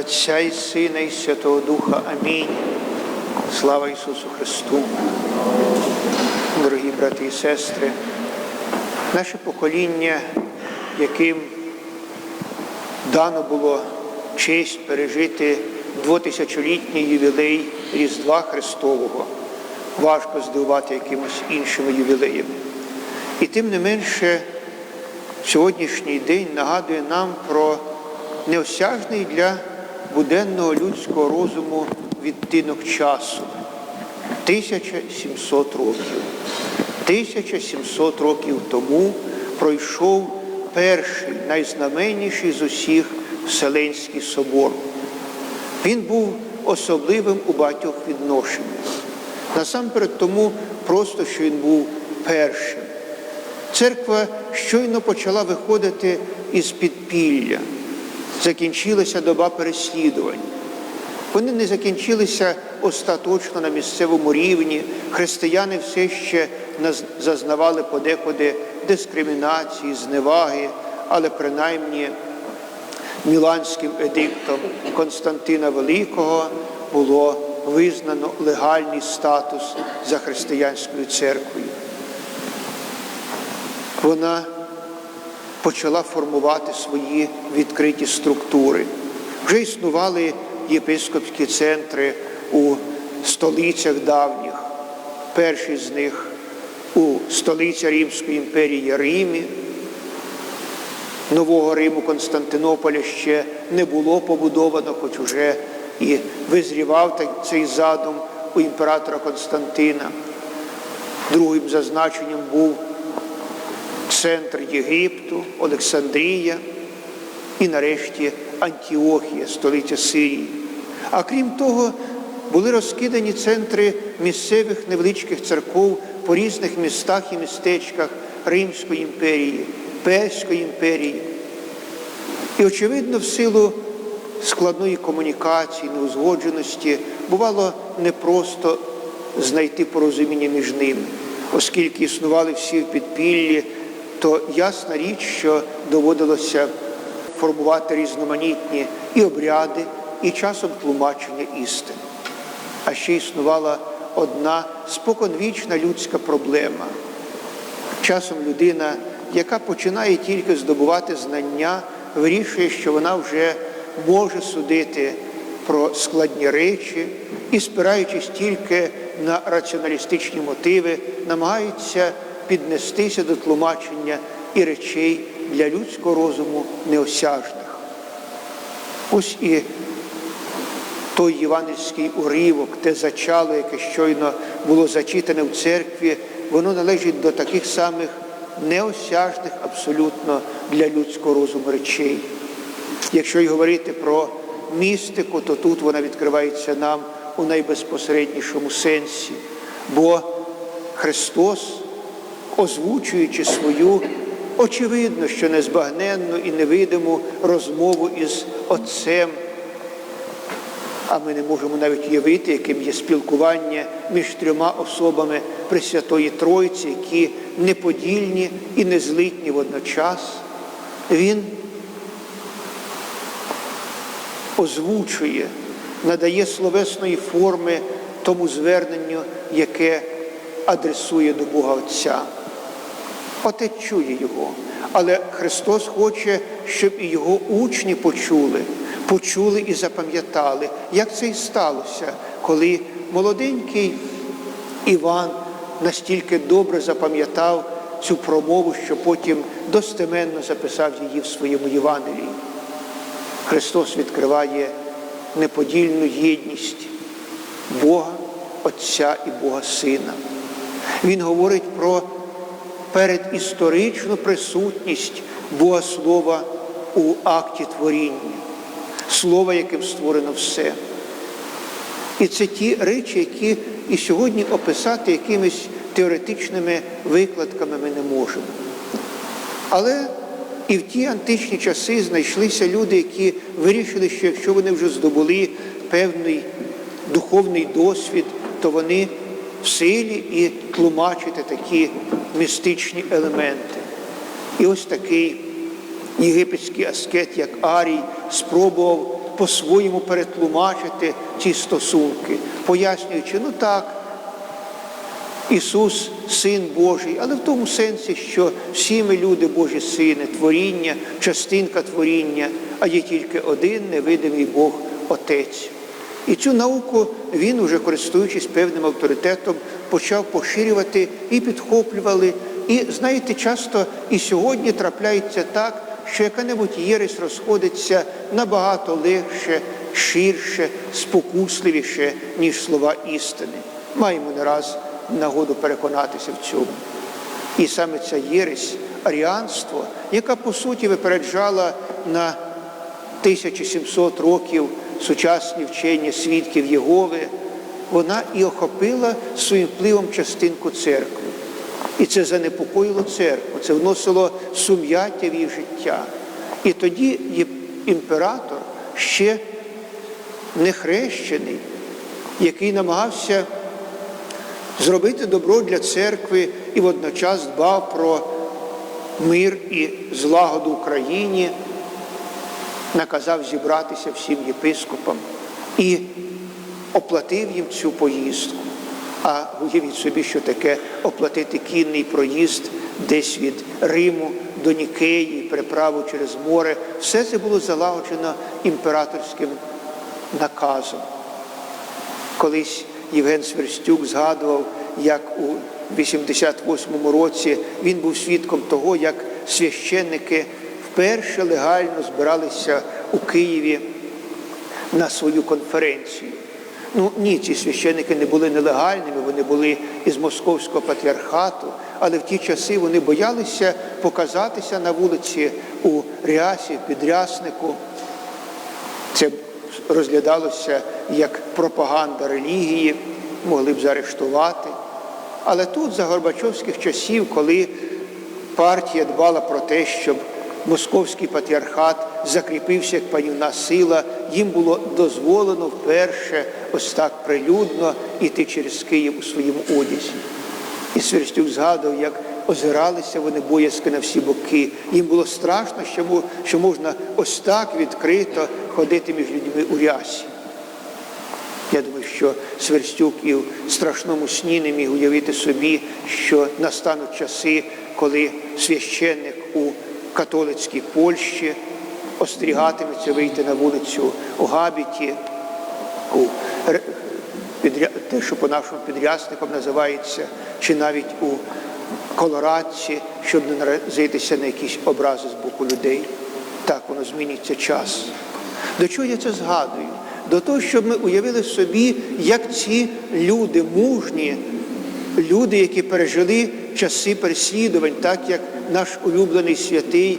Отця і Сина, і Святого Духа. Амінь. Слава Ісусу Христу. Дорогі брати і сестри, наше покоління, яким дано було честь пережити двотисячолітній ювілей Різдва Христового, важко здивувати якимось іншими ювілеями. І тим не менше, сьогоднішній день нагадує нам про неосяжний для буденного людського розуму відтинок часу 1700 років. 1700 років тому пройшов перший найзнаменніший з усіх Вселенський собор. Він був особливим у багатьох відношеннях. Насамперед тому, просто що він був першим. Церква щойно почала виходити із підпілля. Закінчилася доба переслідувань. Вони не закінчилися остаточно на місцевому рівні. Християни все ще зазнавали подекуди дискримінації, зневаги, але принаймні Міланським едиктом Константина Великого було визнано легальний статус за християнською церквою. Вона почала формувати свої відкриті структури. Вже існували єпископські центри у столицях давніх. Перший з них у столиці Римської імперії Римі. Нового Риму Константинополя ще не було побудовано, хоч уже і визрівав цей задум у імператора Константина. Другим зазначенням був центр Єгипту, Олександрія і нарешті Антіохія, столиця Сирії. А крім того, були розкидані центри місцевих невеличких церков по різних містах і містечках Римської імперії, Перської імперії. І, очевидно, в силу складної комунікації, неузгодженості бувало непросто знайти порозуміння між ними, оскільки існували всі в підпіллі, то ясна річ, що доводилося формувати різноманітні і обряди, і часом тлумачення істини. А ще існувала одна споконвічна людська проблема. Часом людина, яка починає тільки здобувати знання, вирішує, що вона вже може судити про складні речі і, спираючись тільки на раціоналістичні мотиви, намагається піднестися до тлумачення і речей для людського розуму неосяжних. Ось і той євангельський уривок, те зачало, яке щойно було зачитане в церкві, воно належить до таких самих неосяжних абсолютно для людського розуму речей. Якщо й говорити про містику, то тут вона відкривається нам у найбезпосереднішому сенсі, бо Христос, озвучуючи свою очевидно, що незбагненну і невидиму розмову із Отцем, а ми не можемо навіть уявити, яким є спілкування між трьома особами Пресвятої Тройці, які неподільні і незлитні водночас. Він озвучує, надає словесної форми тому зверненню, яке адресує до Бога Отця. Отець чує його, але Христос хоче, щоб і його учні почули, почули і запам'ятали, як це і сталося, коли молоденький Іван настільки добре запам'ятав цю промову, що потім достеменно записав її в своєму Євангелії. Христос відкриває неподільну єдність Бога Отця і Бога Сина. Він говорить про передісторичну присутність Бога Слова у акті творіння, Слова, яким створено все. І це ті речі, які і сьогодні описати якимись теоретичними викладками ми не можемо. Але і в ті античні часи знайшлися люди, які вирішили, що якщо вони вже здобули певний духовний досвід, то вони в силі і тлумачити такі містичні елементи. І ось такий єгипетський аскет, як Арій, спробував по-своєму перетлумачити ці стосунки, пояснюючи, ну так, Ісус Син Божий, але в тому сенсі, що всі ми люди Божі сини, творіння, частинка творіння, а є тільки один невидимий Бог Отець. І цю науку він, уже користуючись певним авторитетом, почав поширювати і підхоплювали. І знаєте, часто і сьогодні трапляється так, що яка-небудь єресь розходиться набагато легше, ширше, спокусливіше, ніж слова істини. Маємо не раз нагоду переконатися в цьому. І саме ця єресь, аріанство, яка по суті випереджала на 1700 років сучасні вчення свідків Єгови, вона і охопила своїм впливом частинку церкви. І це занепокоїло церкву, це вносило сум'яття в її життя. І тоді імператор ще нехрещений, який намагався зробити добро для церкви і водночас дбав про мир і злагоду в Україні, наказав зібратися всім єпископам і оплатив їм цю поїздку. А уявіть собі, що таке оплатити кінний проїзд десь від Риму до Нікеї, переправу через море. Все це було залагоджено імператорським наказом. Колись Євген Сверстюк згадував, як у 88-му році він був свідком того, як священники вперше легально збиралися у Києві на свою конференцію. Ну ні, ці священники не були нелегальними, вони були із московського патріархату, але в ті часи вони боялися показатися на вулиці у рясі, підряснику. Це розглядалося як пропаганда релігії, могли б заарештувати. Але тут, за Горбачовських часів, коли партія дбала про те, щоб московський патріархат закріпився як панівна сила, їм було дозволено вперше ось так прилюдно іти через Київ у своєму одязі. І Сверстюк згадував, як озиралися вони боязки на всі боки. Їм було страшно, що можна ось так відкрито ходити між людьми у рясі. Я думаю, що Сверстюк і в страшному сні не міг уявити собі, що настануть часи, коли священник у католицькій Польщі остерігатиметься вийти на вулицю у Габіті, у те, що по нашому підрясникам називається, чи навіть у колорадці, щоб не наразитися на якісь образи з боку людей. Так воно змінюється час. До чого я це згадую? До того, щоб ми уявили собі, як ці люди мужні, люди, які пережили часи переслідувань, так як наш улюблений святий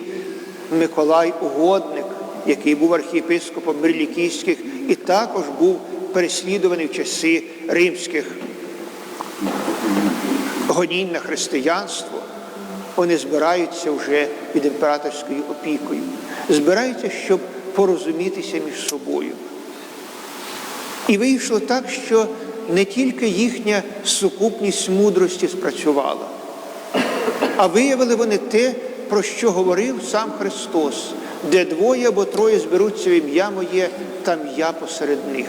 Миколай Угодник, який був архієпископом Мирлікійських і також був переслідуваний в часи римських. Гонінь на християнство, вони збираються вже під імператорською опікою, збираються, щоб порозумітися між собою. І вийшло так, що не тільки їхня сукупність мудрості спрацювала, а виявили вони те, про що говорив сам Христос, де двоє або троє зберуться в ім'я моє, там я посеред них.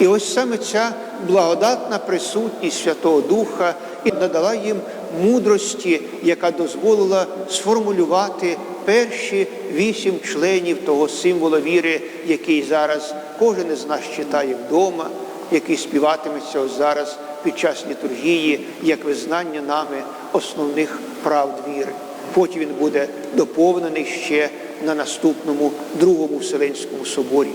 І ось саме ця благодатна присутність Святого Духа і надала їм мудрості, яка дозволила сформулювати перші вісім членів того символа віри, який зараз кожен із нас читає вдома, який співатиметься ось зараз під час літургії, як визнання нами основних правд віри. Потім він буде доповнений ще на наступному другому Вселенському соборі.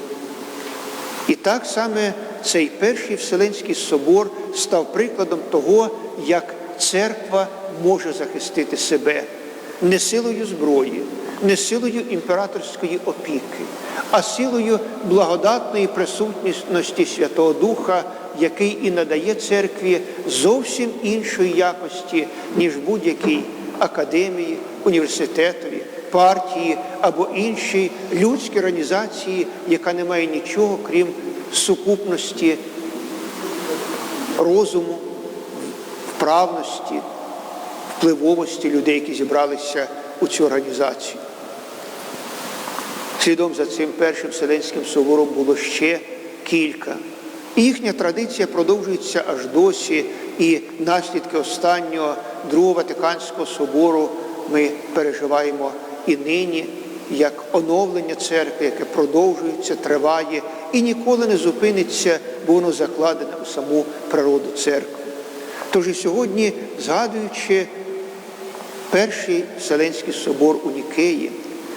І так саме цей перший Вселенський собор став прикладом того, як церква може захистити себе не силою зброї, не силою імператорської опіки, а силою благодатної присутності Святого Духа, який і надає церкві зовсім іншої якості, ніж будь-якій академії, університетові, партії або іншій людській організації, яка не має нічого крім сукупності розуму, вправності, впливовості людей, які зібралися у цю організацію. Слідом за цим першим Вселенським собором було ще кілька. І їхня традиція продовжується аж досі, і наслідки останнього Другого Ватиканського собору ми переживаємо і нині, як оновлення церкви, яке продовжується, триває і ніколи не зупиниться, бо воно закладене у саму природу церкви. Тож і сьогодні, згадуючи Перший Вселенський собор у Нікеї,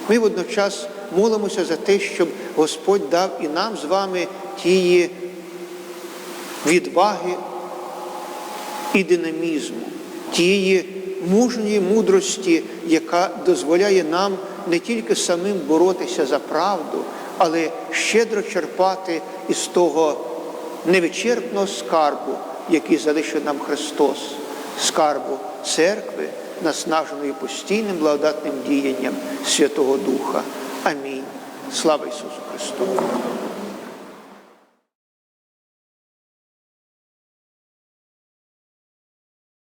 ми водночас молимося за те, щоб Господь дав і нам з вами тієї відваги і динамізму, тієї мужньої мудрості, яка дозволяє нам не тільки самим боротися за правду, але щедро черпати із того невичерпного скарбу, який залишив нам Христос, скарбу церкви, наснаженої постійним благодатним діянням Святого Духа. Амінь. Слава Ісусу Христу!